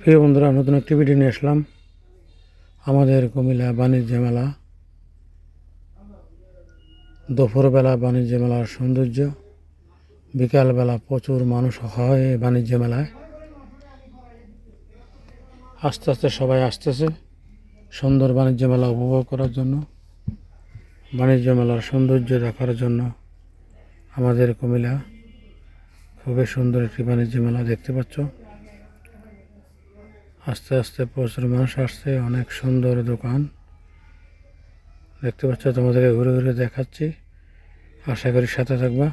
প্রিয় বন্ধুরা, নতুন একটি ভিডিও নিয়ে আসলাম। আমাদের কুমিল্লা বাণিজ্য মেলা, দুপুরবেলা বাণিজ্য মেলার সৌন্দর্য। বিকালবেলা প্রচুর মানুষ হয় বাণিজ্য মেলায়। আস্তে আস্তে সবাই আসতেছে সুন্দর বাণিজ্য মেলা উপভোগ করার জন্য, বাণিজ্য মেলার সৌন্দর্য দেখার জন্য। আমাদের কুমিল্লা খুবই সুন্দর একটি বাণিজ্য মেলা দেখতে পাচ্ছ। আস্তে আস্তে প্রচুর মানুষ আসছে, অনেক সুন্দর দোকান। দেখতে পাচ্ছ, তোমাদেরকে ঘুরে ঘুরে দেখাচ্ছি। আশা করি সাথে থাকবা।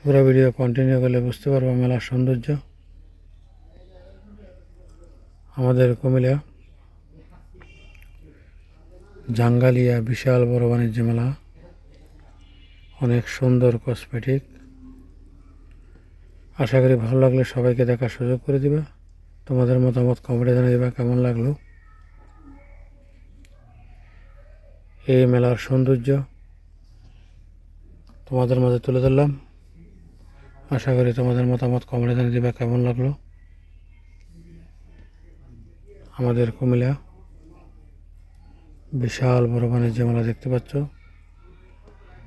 পুরো ভিডিও কন্টিনিউ করলে বুঝতে পারব মেলার সৌন্দর্য। আমাদের কুমিল্লা, জাঙ্গালিয়া বিশাল বড় বাণিজ্য মেলা। অনেক সুন্দর কসমেটিক আশা করি ভালো লাগলে সবাইকে দেখার সুযোগ করে দিবা। তোমাদের মতামত কমেন্টে জানিয়ে দেবা, কেমন লাগল? এই মেলার সৌন্দর্য তোমাদের মাঝে তুলে ধরলাম। আশা করি তোমাদের মতামত কমেন্টে জানিয়ে দেবা, কেমন লাগল? আমাদের কুমিল্লা বিশাল বড় বাণিজ্য মেলা দেখতে পাচ্ছ।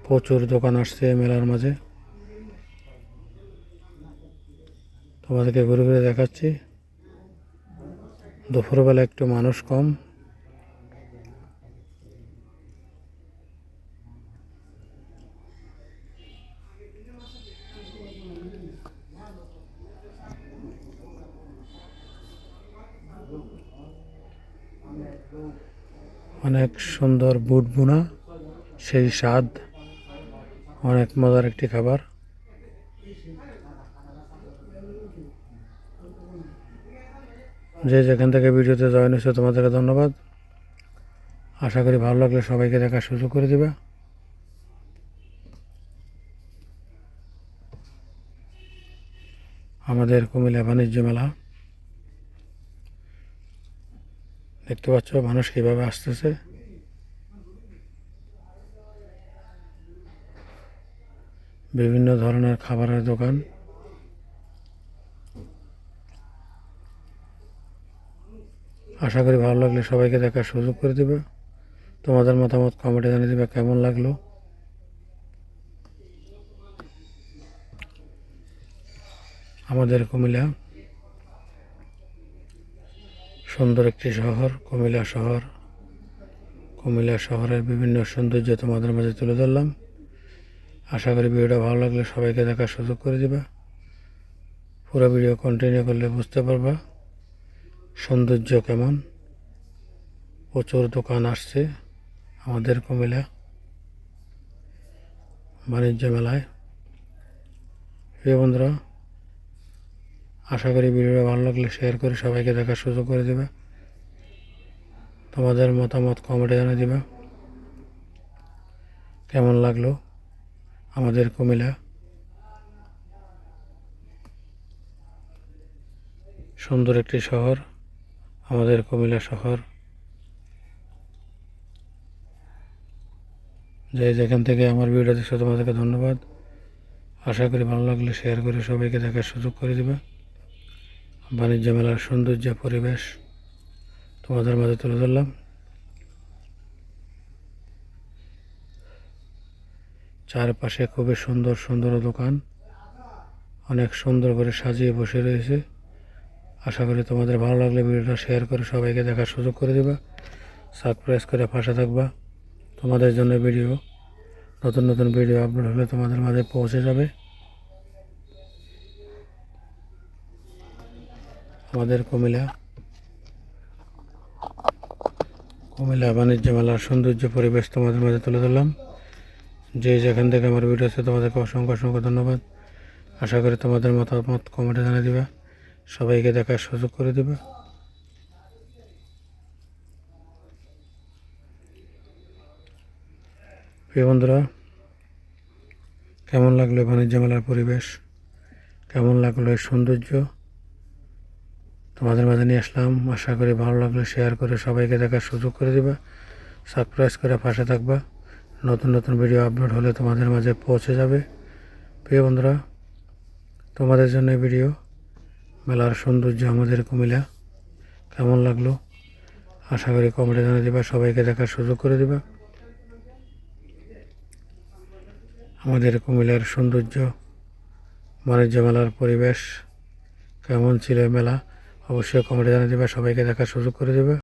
প্রচুর দোকান আসছে মেলার মাঝে। তোমাদেরকে ঘুরে ঘুরে দেখাচ্ছি। দুপুরবেলা একটু মানুষ কম। অনেক সুন্দর বুট বোনা সেই স্বাদ। অনেক মজার একটি খাবার। যে যেখান থেকে ভিডিওতে জয়েন হয়েছে, তোমাদেরকে ধন্যবাদ। আশা করি ভালো লাগলে সবাইকে দেখার সুযোগ করে দেবে। আমাদের কুমিল্লা বাণিজ্য মেলা। দেখতে পাচ্ছ মানুষ কীভাবে আসতেছে। বিভিন্ন ধরনের খাবারের দোকান। আশা করি ভালো লাগলে সবাইকে দেখার সুযোগ করে দেবে। তোমাদের মতামত কমেন্টে জানিয়ে দেবে কেমন লাগল। আমাদের কুমিল্লা সুন্দর একটি শহর, কুমিল্লা শহর। কুমিল্লা শহরের বিভিন্ন সৌন্দর্য তোমাদের মাঝে তুলে ধরলাম। আশা করি ভিডিওটা ভালো লাগলে সবাইকে দেখার সুযোগ করে দেবে। পুরো ভিডিও কন্টিনিউ করলে বুঝতে পারবা। সৌন্দর্য কেমন? প্রচুর দোকান আসছে আমাদের কুমিল্লা বাণিজ্য মেলায়। প্রিয় বন্ধুরা, আশা করি ভিডিওটা ভালো লাগলে শেয়ার করে সবাইকে দেখার সুযোগ করে দেবে। তোমাদের মতামত কমেন্টে জানিয়ে দেবে। কেমন লাগল আমাদের কুমিল্লা? সুন্দর একটি শহর। আমাদের কুমিল্লা শহর। যে যেখান থেকে আমার ভিডিও দেখছ, তোমাদেরকে ধন্যবাদ। আশা করি ভালো লাগলে শেয়ার করে সবাইকে দেখার সুযোগ করে দেবে। বাণিজ্য মেলার সৌন্দর্য, পরিবেশ তোমাদের মাঝে তুলে ধরলাম। চারপাশে খুবই সুন্দর সুন্দর দোকান। অনেক সুন্দর করে সাজিয়ে বসে রয়েছে। আশা করি তোমাদের ভালো লাগলে ভিডিওটা শেয়ার করে সবাইকে দেখার সুযোগ করে দেবা। সাবস্ক্রাইব করে পাশে থাকবা। তোমাদের জন্য ভিডিও নতুন নতুন ভিডিও আপলোড হলে তোমাদের মাঝে পৌঁছে যাবে। আমাদের কুমিল্লা কুমিল্লা বাণিজ্য মেলার সৌন্দর্য পরিবেশ তোমাদের মাঝে তুলে ধরলাম। যে যেখান থেকে আমার ভিডিও আছে তোমাদেরকে অসংখ্য অসংখ্য ধন্যবাদ। আশা করি তোমাদের মতামত কমেন্টে জানিয়ে দিবা। সবাইকে দেখার সুযোগ করে দেবে। প্রিয় বন্ধুরা, কেমন লাগল বাণিজ্য মেলার পরিবেশ? কেমন লাগল এর সৌন্দর্য? তোমাদের মাঝে নিয়ে আসলাম। আশা করি ভালো লাগল। শেয়ার করে সবাইকে দেখার সুযোগ করে দেবে। সাবস্ক্রাইব করে পাশে থাকবা। নতুন নতুন ভিডিও আপলোড হলে তোমাদের মাঝে পৌঁছে যাবে। প্রিয় বন্ধুরা, তোমাদের জন্য ভিডিও মেলার সৌন্দর্য আমাদের কুমিলা কেমন লাগল? আশা করি কমেন্টে জানিয়ে দেবা, সবাইকে দেখার সুযোগ করে দেবা। আমাদের কুমিলার সৌন্দর্য, বাণিজ্য মেলার পরিবেশ, কেমন ছিল মেলা? অবশ্যই কমেন্টে জানিয়ে দেবা, সবাইকে দেখার সুযোগ করে দেবে।